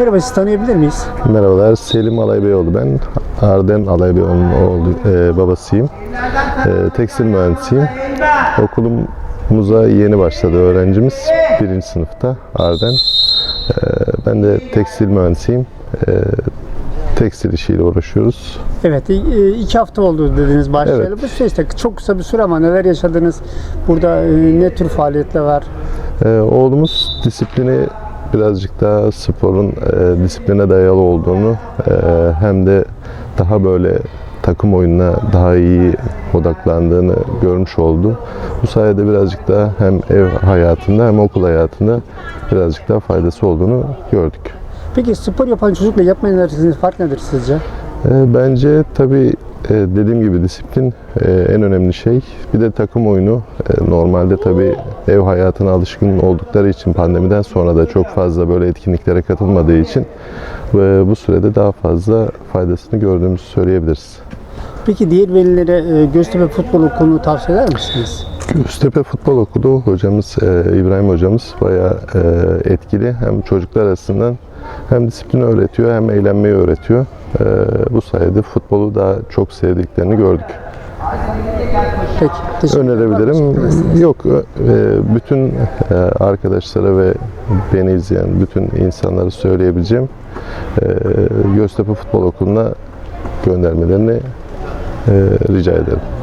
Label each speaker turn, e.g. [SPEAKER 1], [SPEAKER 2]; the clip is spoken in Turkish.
[SPEAKER 1] Merhaba sizi tanıyabilir miyiz?
[SPEAKER 2] Merhabalar, Selim Alaybeyoğlu ben. Arden Alaybeyoğlu'nun oğlu, e, babasıyım. E, tekstil mühendisiyim. Okulumuza yeni başladı öğrencimiz. Birinci sınıfta Arden. E, ben de tekstil mühendisiyim. E, tekstil işiyle uğraşıyoruz.
[SPEAKER 1] Evet, iki hafta oldu dediniz başlayalı.
[SPEAKER 2] Evet.
[SPEAKER 1] Bu süreçte çok kısa bir süre ama neler yaşadınız? Burada e, ne tür faaliyetler var?
[SPEAKER 2] Ee, oğlumuz disiplini birazcık daha sporun e, disipline dayalı olduğunu e, hem de daha böyle takım oyununa daha iyi odaklandığını görmüş oldu. Bu sayede birazcık daha hem ev hayatında hem okul hayatında birazcık daha faydası olduğunu gördük.
[SPEAKER 1] Peki spor yapan çocukla yapmayan arasındaki fark nedir sizce?
[SPEAKER 2] E, Bence tabii dediğim gibi disiplin e, en önemli şey. Bir de takım oyunu. E, Normalde tabii ev hayatına alışkın oldukları için pandemiden sonra da çok fazla böyle etkinliklere katılmadığı için bu sürede daha fazla faydasını gördüğümüzü söyleyebiliriz.
[SPEAKER 1] Peki diğer velilere e, Göztepe Futbol Okulu'nu tavsiye eder misiniz?
[SPEAKER 2] Göztepe Futbol Okulu hocamız e, İbrahim hocamız bayağı e, etkili. Hem çocuklar açısından hem disiplini öğretiyor hem eğlenmeyi öğretiyor. E, bu sayede futbolu daha çok sevdiklerini gördük.
[SPEAKER 1] Peki, teşekkür
[SPEAKER 2] önerebilirim. Yok, e, bütün e, arkadaşlara ve beni izleyen bütün insanlara söyleyebileceğim e, Göztepe Futbol Okulu'na göndermelerini e, rica ederim.